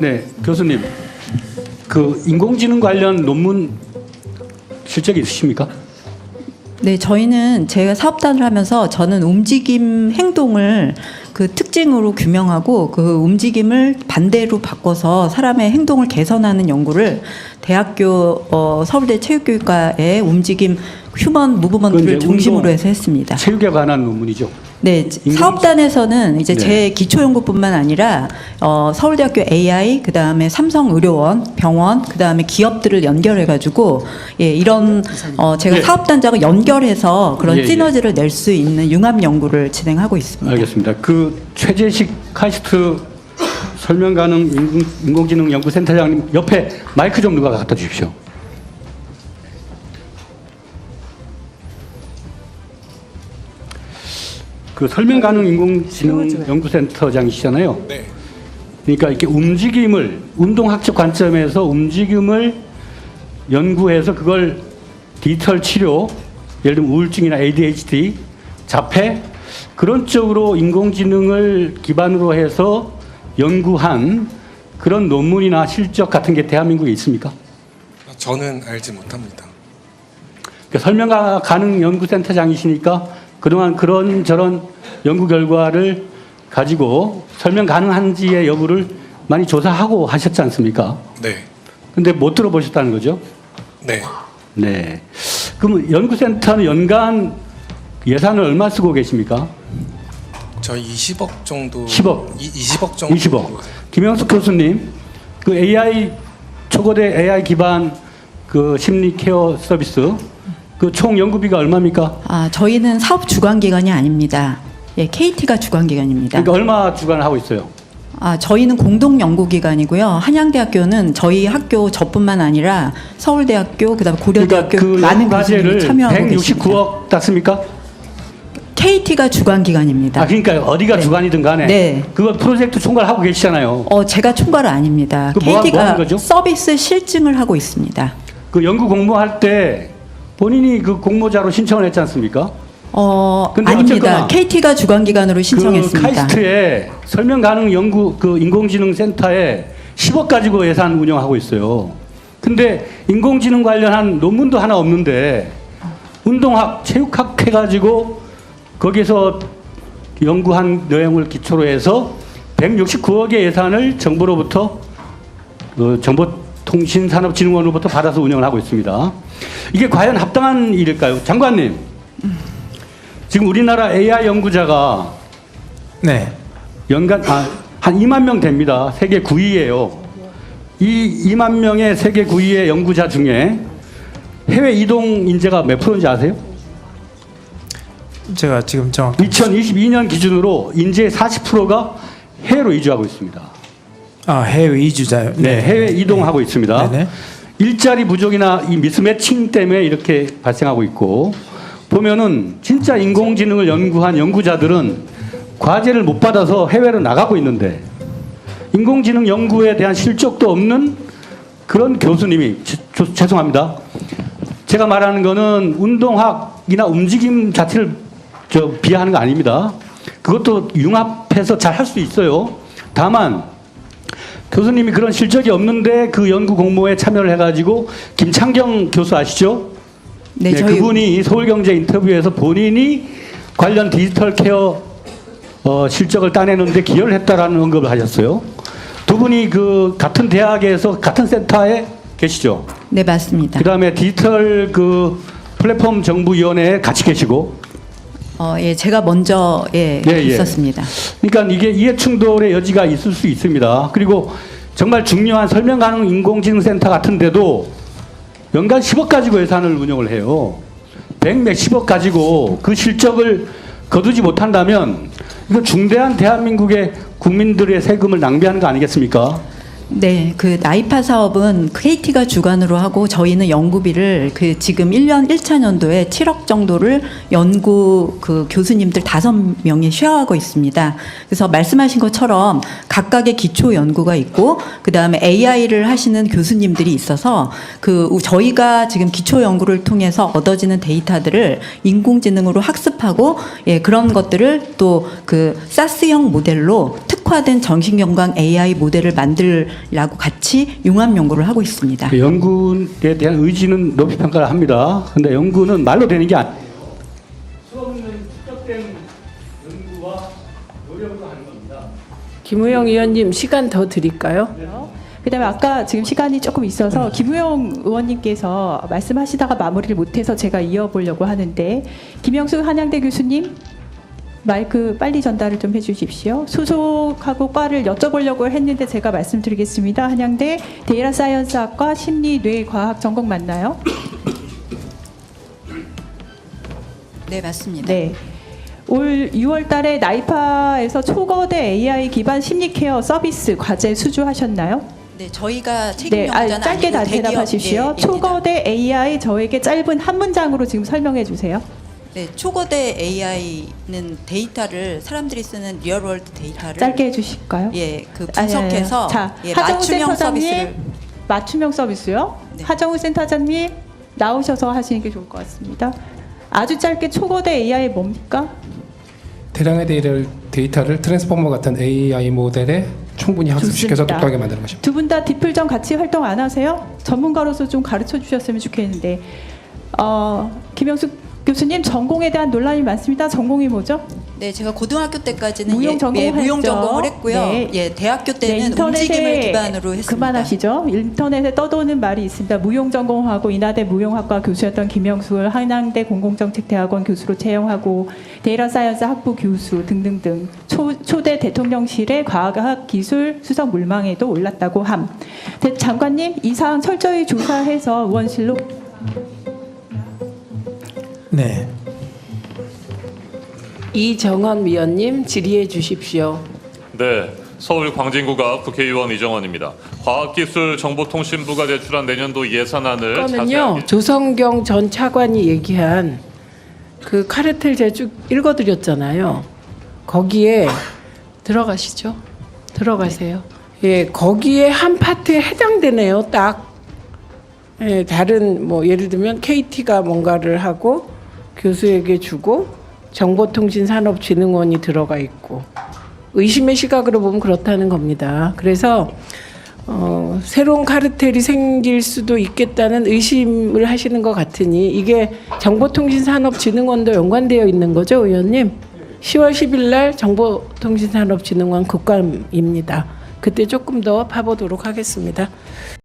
네, 교수님. 그 인공지능 관련 논문 실적이 있으십니까? 네, 저희는 제가 사업단을 하면서 저는 움직임 행동을 그 특징으로 규명하고 그 움직임을 반대로 바꿔서 사람의 행동을 개선하는 연구를 대학교 어, 서울대 체육교육과의 움직임 휴먼 무브먼트를 중심으로 해서 했습니다. 체육에 관한 논문이죠. 네, 사업단에서는 이제 네. 제 기초 연구뿐만 아니라 어, 서울대학교 AI, 그 다음에 삼성의료원, 병원, 그 다음에 기업들을 연결해가지고 예, 이런 어, 제가 예. 사업단장을 연결해서 그런 예, 예. 시너지를 낼 수 있는 융합 연구를 진행하고 있습니다. 알겠습니다. 그 최재식 카이스트 설명 가능 인공, 인공지능 연구센터장님 옆에 마이크 좀 누가 갖다 주십시오. 그 설명 가능 인공지능 연구센터장이시잖아요. 네. 그러니까 이렇게 움직임을 운동학적 관점에서 움직임을 연구해서 그걸 디지털 치료, 예를 들면 우울증이나 ADHD, 자폐 그런 쪽으로 인공지능을 기반으로 해서 연구한 그런 논문이나 실적 같은 게 대한민국에 있습니까? 저는 알지 못합니다. 그러니까 설명 가능 연구센터장이시니까 그동안 그런 저런 연구 결과를 가지고 설명 가능한지의 여부를 많이 조사하고 하셨지 않습니까? 네. 근데 못 들어보셨다는 거죠? 네. 네. 그럼 연구센터는 연간 예산을 얼마 쓰고 계십니까? 저희 20억 정도 10억. 이, 20억 정도 20억. 김영숙 교수님, 그 AI 초거대 AI 기반 그 심리 케어 서비스 그 총 연구비가 얼마입니까? 아, 저희는 사업 주관 기관이 아닙니다. 예, KT가 주관 기관입니다. 그러니까 얼마 주관하고 있어요? 아, 저희는 공동 연구 기관이고요. 한양대학교는 저희 학교 저뿐만 아니라 서울대학교, 그다음 그러니까 고려대학교 그 많은 과제를 교수님이 참여하고 계십니다. 169억 땄습니까? KT가 주관 기관입니다. 아 그러니까 어디가 네. 주관이든 간에 네. 그거 프로젝트 총괄하고 계시잖아요. 어, 제가 총괄은 아닙니다. 그 뭐- 뭐 KT가 하는 거죠? 서비스 실증을 하고 있습니다. 그 연구 공모할 때 본인이 그 공모자로 신청을 했지 않습니까? 어, 근데 아닙니다. 어쨌거나 KT가 주관 기관으로 그 신청했습니다. 카이스트에 설명 가능 연구 그 인공지능 센터에 10억 가지고 예산 운영하고 있어요. 근데 인공지능 관련한 논문도 하나 없는데 운동학, 체육학 해가지고 거기서 연구한 내용을 기초로 해서 169억의 예산을 정부로부터 그 정보 통신산업진흥원으로부터 받아서 운영을 하고 있습니다. 이게 과연 합당한 일일까요? 장관님, 지금 우리나라 AI 연구자가 네. 연간 아, 한 2만 명 됩니다. 세계 9위예요. 이 2만 명의 세계 9위의 연구자 중에 해외 이동 인재가 몇 프로인지 아세요? 제가 지금 정확히 2022년 기준으로 인재의 40%가 해외로 이주하고 있습니다. 아 해외 이주자요. 네, 해외 이동하고 있습니다. 네네. 일자리 부족이나 이 미스매칭 때문에 이렇게 발생하고 있고 보면은 진짜 인공지능을 연구한 연구자들은 과제를 못 받아서 해외로 나가고 있는데 인공지능 연구에 대한 실적도 없는 그런 교수님이 제- 조- 죄송합니다. 제가 말하는 거는 운동학이나 움직임 자체를 저 비하하는 거 아닙니다. 그것도 융합해서 잘 할 수 있어요. 다만 교수님이 그런 실적이 없는데 그 연구 공모에 참여를 해가지고 김창경 교수 아시죠? 네, 저희 그분이 서울경제 인터뷰에서 본인이 관련 디지털 케어 어, 실적을 따내는데 기여를 했다라는 언급을 하셨어요. 두 분이 그 같은 대학에서 같은 센터에 계시죠. 네, 맞습니다. 그 다음에 디지털 그 플랫폼 정부위원회에 같이 계시고 어, 예, 제가 먼저 예, 예, 예. 있었습니다. 그러니까 이게 이해 충돌의 여지가 있을 수 있습니다. 그리고 정말 중요한 설명 가능 인공지능 센터 같은데도 연간 10억 가지고 예산을 운영을 해요. 100 몇십억 가지고 그 실적을 거두지 못한다면 이거 중대한 대한민국의 국민들의 세금을 낭비하는 거 아니겠습니까? 네, 그 나이파 사업은 KT가 주관으로 하고 저희는 연구비를 그 지금 1년 1차 년도에 7억 정도를 연구 그 교수님들 다섯 명이 쉐어하고 있습니다. 그래서 말씀하신 것처럼 각각의 기초 연구가 있고 그다음에 AI를 하시는 교수님들이 있어서 그 저희가 지금 기초 연구를 통해서 얻어지는 데이터들을 인공지능으로 학습하고 예, 그런 것들을 또 그 사스형 모델로 특화 최적화된 정신건강 AI 모델을 만들라고 같이 융합 연구를 하고 있습니다. 그 연구에 대한 의지는 높이 평가를 합니다. 근데 연구는 말로 되는 게 아니에요. 수없는 축적된 연구와 노력으로 하는 겁니다. 김우영 의원님 시간 더 드릴까요? 그다음에 아까 지금 시간이 조금 있어서 김우영 의원님께서 말씀하시다가 마무리를 못해서 제가 이어보려고 하는데 김영수 한양대 교수님 마이크 빨리 전달을 좀 해주십시오. 소속하고 과를 여쭤보려고 했는데 제가 말씀드리겠습니다. 한양대 데이터 사이언스학과 심리뇌과학 전공 맞나요? 네, 맞습니다. 네. 올 6월 달에 나이파에서 초거대 AI 기반 심리 케어 서비스 과제 수주하셨나요? 네, 저희가 책임 네, 아, 짧게 아니고 다 대기업, 대답하십시오. 예, 입니다. 초거대 AI 저에게 짧은 한 문장으로 지금 설명해 주세요. 네, 초거대 AI는 데이터를 사람들이 쓰는 리얼월드 데이터를 짧게 해주실까요? 예, 그 아니, 아니, 아니. 분석해서 자, 예, 하정우 맞춤형 센터장님 서비스를 맞춤형 서비스요. 네. 하정우 센터장님 나오셔서 하시는 게 좋을 것 같습니다. 아주 짧게 초거대 AI 뭡니까? 대량의 데이터를, 데이터를 트랜스포머 같은 AI 모델에 충분히 학습시켜서 좋습니다. 똑똑하게 만드는 것입니다. 두 분 다 디플전 같이 활동 안 하세요? 전문가로서 좀 가르쳐 주셨으면 좋겠는데 어, 김영숙 교수님 전공에 대한 논란이 많습니다. 전공이 뭐죠? 네, 제가 고등학교 때까지는 무용 예, 전공을 예, 무용 했죠. 전공을 했고요. 네. 예, 대학교 네, 때는 움직임을 기반으로 했습니다. 그만하시죠. 인터넷에 떠도는 말이 있습니다. 무용 전공하고 인하대 무용학과 교수였던 김영수를 한양대 공공정책대학원 교수로 채용하고 데이터 사이언스 학부 교수 등등등 초, 초대 대통령실의 과학 기술 수석 물망에도 올랐다고 함. 대- 장관님 이 사항 철저히 조사해서 의원실로 네. 이정원 위원님 질의해 주십시오. 네, 서울 광진구가 국회의원 이정원입니다. 과학기술정보통신부가 제출한 내년도 예산안을 자세하게 조성경 전 차관이 얘기한 그 카르텔 제주 읽어드렸잖아요. 거기에 들어가시죠. 들어가세요. 예, 거기에 한 파트에 해당되네요. 딱. 예, 다른 뭐 예를 들면 KT가 뭔가를 하고 교수에게 주고 정보통신산업진흥원이 들어가 있고 의심의 시각으로 보면 그렇다는 겁니다. 그래서 어, 새로운 카르텔이 생길 수도 있겠다는 의심을 하시는 것 같으니 이게 정보통신산업진흥원도 연관되어 있는 거죠, 의원님? 10월 10일 날 정보통신산업진흥원 국감입니다. 그때 조금 더 파보도록 하겠습니다.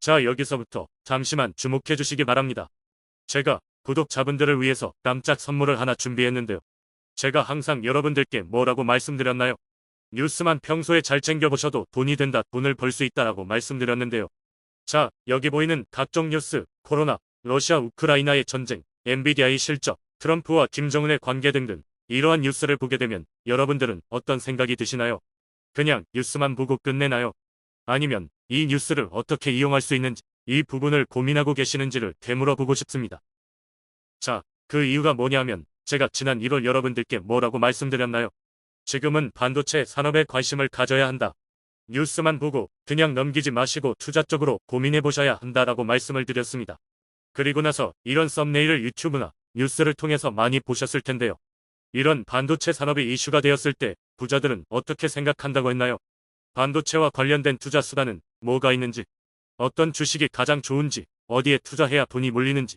자, 여기서부터 잠시만 주목해 주시기 바랍니다. 제가 구독자분들을 위해서 깜짝 선물을 하나 준비했는데요. 제가 항상 여러분들께 뭐라고 말씀드렸나요? 뉴스만 평소에 잘 챙겨보셔도 돈이 된다, 돈을 벌 수 있다라고 말씀드렸는데요. 자, 여기 보이는 각종 뉴스, 코로나, 러시아 우크라이나의 전쟁, 엔비디아의 실적, 트럼프와 김정은의 관계 등등 이러한 뉴스를 보게 되면 여러분들은 어떤 생각이 드시나요? 그냥 뉴스만 보고 끝내나요? 아니면 이 뉴스를 어떻게 이용할 수 있는지 이 부분을 고민하고 계시는지를 되물어 보고 싶습니다. 자, 그 이유가 뭐냐면 제가 지난 1월 여러분들께 뭐라고 말씀드렸나요? 지금은 반도체 산업에 관심을 가져야 한다. 뉴스만 보고 그냥 넘기지 마시고 투자 쪽으로 고민해 보셔야 한다라고 말씀을 드렸습니다. 그리고 나서 이런 썸네일을 유튜브나 뉴스를 통해서 많이 보셨을 텐데요. 이런 반도체 산업이 이슈가 되었을 때 부자들은 어떻게 생각한다고 했나요? 반도체와 관련된 투자 수단은 뭐가 있는지, 어떤 주식이 가장 좋은지, 어디에 투자해야 돈이 몰리는지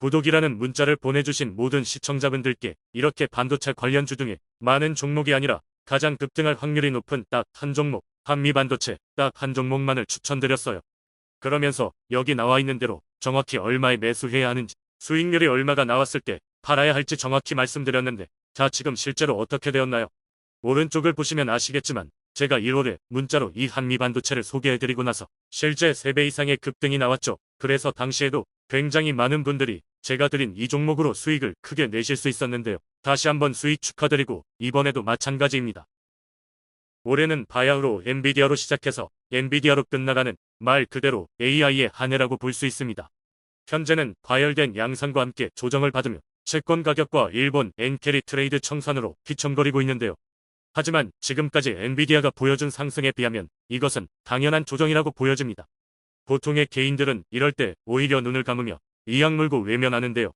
구독이라는 문자를 보내주신 모든 시청자분들께 이렇게 반도체 관련주 중에 많은 종목이 아니라 가장 급등할 확률이 높은 딱 한 종목, 한미반도체 딱 한 종목만을 추천드렸어요. 그러면서 여기 나와 있는 대로 정확히 얼마에 매수해야 하는지, 수익률이 얼마가 나왔을 때 팔아야 할지 정확히 말씀드렸는데, 자, 지금 실제로 어떻게 되었나요? 오른쪽을 보시면 아시겠지만, 제가 1월에 문자로 이 한미반도체를 소개해드리고 나서 실제 3배 이상의 급등이 나왔죠. 그래서 당시에도 굉장히 많은 분들이 제가 드린 이 종목으로 수익을 크게 내실 수 있었는데요. 다시 한번 수익 축하드리고 이번에도 마찬가지입니다. 올해는 바야흐로 엔비디아로 시작해서 엔비디아로 끝나가는 말 그대로 AI의 한 해라고 볼 수 있습니다. 현재는 과열된 양상과 함께 조정을 받으며 채권 가격과 일본 엔캐리 트레이드 청산으로 휘청거리고 있는데요. 하지만 지금까지 엔비디아가 보여준 상승에 비하면 이것은 당연한 조정이라고 보여집니다. 보통의 개인들은 이럴 때 오히려 눈을 감으며 이 악 물고 외면하는데요.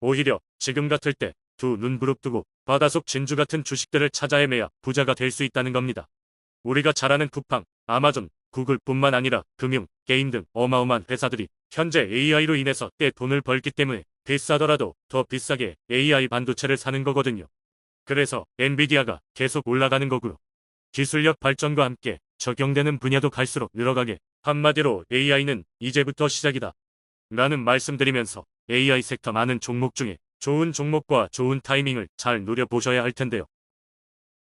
오히려 지금 같을 때 두 눈 부릅뜨고 바다 속 진주 같은 주식들을 찾아 헤매야 부자가 될 수 있다는 겁니다. 우리가 잘 아는 쿠팡, 아마존, 구글뿐만 아니라 금융, 게임 등 어마어마한 회사들이 현재 AI로 인해서 꽤 돈을 벌기 때문에 비싸더라도 더 비싸게 AI 반도체를 사는 거거든요. 그래서 엔비디아가 계속 올라가는 거고요. 기술력 발전과 함께 적용되는 분야도 갈수록 늘어가게 한마디로 AI는 이제부터 시작이다. 라는 말씀드리면서 AI 섹터 많은 종목 중에 좋은 종목과 좋은 타이밍을 잘 노려보셔야 할 텐데요.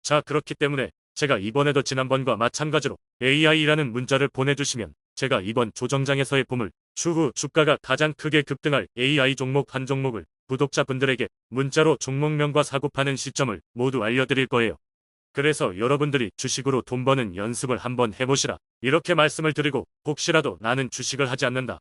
자, 그렇기 때문에 제가 이번에도 지난번과 마찬가지로 AI라는 문자를 보내주시면 제가 이번 조정장에서의 보물, 추후 주가가 가장 크게 급등할 AI 종목 한 종목을 구독자분들에게 문자로 종목명과 사고 파는 시점을 모두 알려드릴 거예요. 그래서 여러분들이 주식으로 돈 버는 연습을 한번 해보시라. 이렇게 말씀을 드리고 혹시라도 나는 주식을 하지 않는다.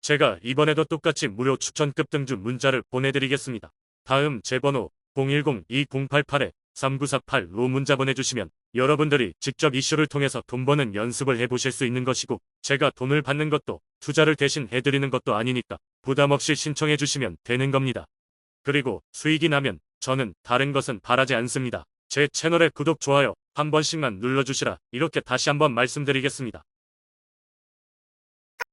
제가 이번에도 똑같이 무료 추천급 등주 문자를 보내드리겠습니다. 다음 제 번호 010-2088-3948로 문자 보내주시면 여러분들이 직접 이슈를 통해서 돈 버는 연습을 해보실 수 있는 것이고 제가 돈을 받는 것도 투자를 대신 해드리는 것도 아니니까 부담 없이 신청해 주시면 되는 겁니다. 그리고 수익이 나면 저는 다른 것은 바라지 않습니다. 제 채널의 구독, 좋아요 한 번씩만 눌러주시라 이렇게 다시 한번 말씀드리겠습니다.